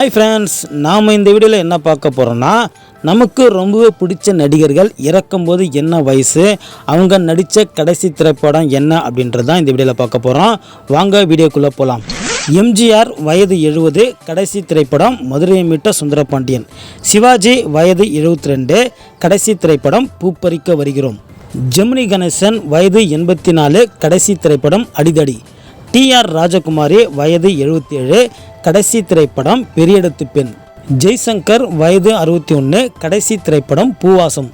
Hi friends நாம் இந்த வீடியோவில் என்ன பார்க்க போகிறோன்னா நமக்கு ரொம்பவே பிடிச்ச நடிகர்கள் இறக்கும்போது என்ன வயசு அவங்க நடித்த கடைசி திரைப்படம் என்ன அப்படின்றது தான் இந்த வீடியோவில் பார்க்க போகிறோம் வாங்க வீடியோக்குள்ளே போகலாம் எம்ஜிஆர் வயது எழுபது கடைசி திரைப்படம் மதுரையை மீட்ட சுந்தரபாண்டியன். சிவாஜி வயது எழுபத்தி ரெண்டு கடைசி திரைப்படம் பூப்பறிக்க வருகிறோம். ஜெமினி கணேசன் வயது எண்பத்தி நாலு கடைசி திரைப்படம் அடிதடி. டிஆர் ராஜகுமாரி வயது 77 கடைசி திரைப்படம் பெரியடத்து பெண். ஜெய்சங்கர் வயது அறுபத்தி ஒன்று கடைசி திரைப்படம் பூவாசம்.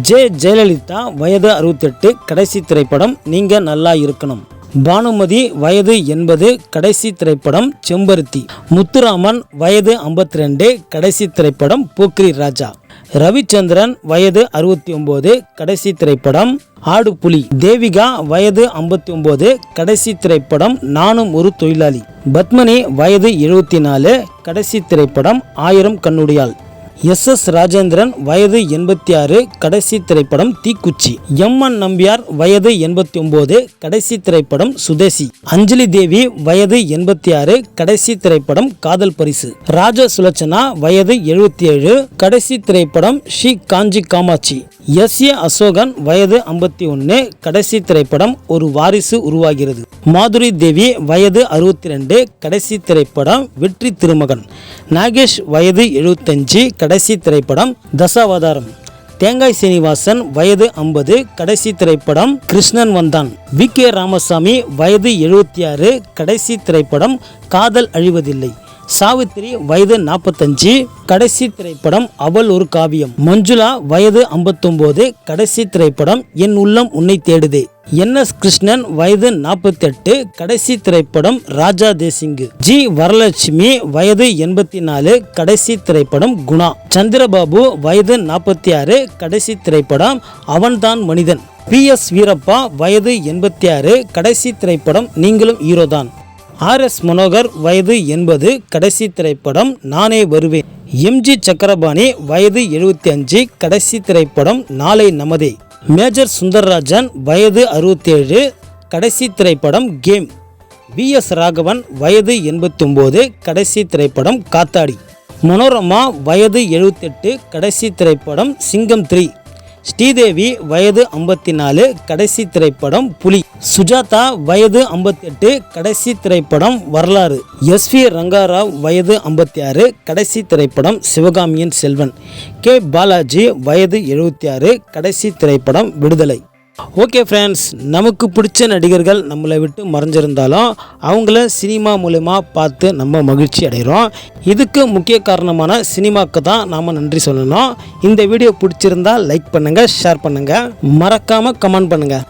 ஜே. ஜெயலலிதா வயது அறுபத்தெட்டு கடைசி திரைப்படம் நீங்க நல்லா இருக்கணும். பானுமதி வயது எண்பது கடைசி திரைப்படம் செம்பருத்தி. முத்துராமன் வயது 52 கடைசி திரைப்படம் போக்ரி ராஜா. ரவிச்சந்திரன் வயது அறுபத்தி ஒன்பது கடைசி திரைப்படம் ஆடு புலி தேவிகா வயது ஐம்பத்தி ஒன்பது கடைசி திரைப்படம் நானும் ஒரு தொழிலாளி. பத்மினி வயது எழுபத்தி நாலு கடைசி திரைப்படம் ஆயிரம் கண்ணுடையாள். எஸ் எஸ் ராஜேந்திரன் வயது எண்பத்தி ஆறு கடைசி திரைப்படம் தீக்குச்சி. எம் என் நம்பியார் வயது எண்பத்தி ஒன்பது கடைசி திரைப்படம் சுதேசி. அஞ்சலி தேவி வயது எண்பத்தி ஆறு கடைசி திரைப்படம் காதல் பரிசு. ராஜ சுலட்சணா வயது எழுபத்தி ஏழு கடைசி திரைப்படம் ஸ்ரீ காஞ்சி காமாட்சி. எஸ் ஏ அசோகன் வயது ஐம்பத்தி ஒன்று கடைசி திரைப்படம் ஒரு வாரிசு உருவாகிறது. மாதுரி தேவி வயது அறுபத்தி ரெண்டு கடைசி திரைப்படம் வெற்றி திருமகன். நாகேஷ் வயது எழுபத்தஞ்சு கடைசி திரைப்படம் தசாவதாரம். தேங்காய் சீனிவாசன் வயது ஐம்பது கடைசி திரைப்படம் கிருஷ்ணன் வந்தான். வி கே ராமசாமி வயது எழுபத்தி ஆறு கடைசி திரைப்படம் காதல் அழிவதில்லை. சாவித்திரி வயது நாற்பத்தஞ்சு கடைசி திரைப்படம் அவள் ஒரு காவியம். மஞ்சுளா வயது ஐம்பத்தொம்போது கடைசி திரைப்படம் என் உள்ளம் உன்னை தேடுது. என் எஸ் கிருஷ்ணன் வயது நாற்பத்தெட்டு கடைசி திரைப்படம் ராஜா தேசிங்கு. ஜி வரலட்சுமி வயது எண்பத்தி நாலு கடைசி திரைப்படம் குணா. சந்திரபாபு வயது நாற்பத்தி ஆறு கடைசி திரைப்படம் அவன்தான் மனிதன். பி எஸ் வீரப்பா வயது எண்பத்தி ஆறு கடைசி திரைப்படம் நீங்களும் ஹீரோதான். ஆர் எஸ் மனோகர் வயது எண்பது கடைசி திரைப்படம் நானே வருவேன். எம்ஜி சக்கரபாணி வயது எழுபத்தி அஞ்சு கடைசி திரைப்படம் நாளை நமதே. மேஜர் சுந்தரராஜன் வயது அறுபத்தேழு கடைசி திரைப்படம் கேம். வி எஸ் ராகவன் வயது எண்பத்தொம்போது கடைசி திரைப்படம் காத்தாடி. மனோரமா வயது எழுபத்தெட்டு கடைசி திரைப்படம் சிங்கம் த்ரீ. ஸ்ரீதேவி வயது ஐம்பத்தி நாலு கடைசி திரைப்படம் புலி. சுஜாதா வயது ஐம்பத்தெட்டு கடைசி திரைப்படம் வரலாறு. எஸ் வி ரங்காராவ் வயது ஐம்பத்தி ஆறு கடைசி திரைப்படம் சிவகாமியின் செல்வன். கே. பாலாஜி வயது எழுபத்தி ஆறு கடைசி திரைப்படம் விடுதலை. ஓகே ஃப்ரெண்ட்ஸ் நமக்கு பிடிச்ச நடிகர்கள் நம்மளை விட்டு மறைஞ்சிருந்தாலும் அவங்கள சினிமா மூலயமா பார்த்து நம்ம மகிழ்ச்சி அடைகிறோம். இதுக்கு முக்கிய காரணமான சினிமாவுக்கு தான் நாம் நன்றி சொல்லணும். இந்த வீடியோ பிடிச்சிருந்தா லைக் பண்ணுங்கள் ஷேர் பண்ணுங்கள் மறக்காமல் கமெண்ட் பண்ணுங்கள்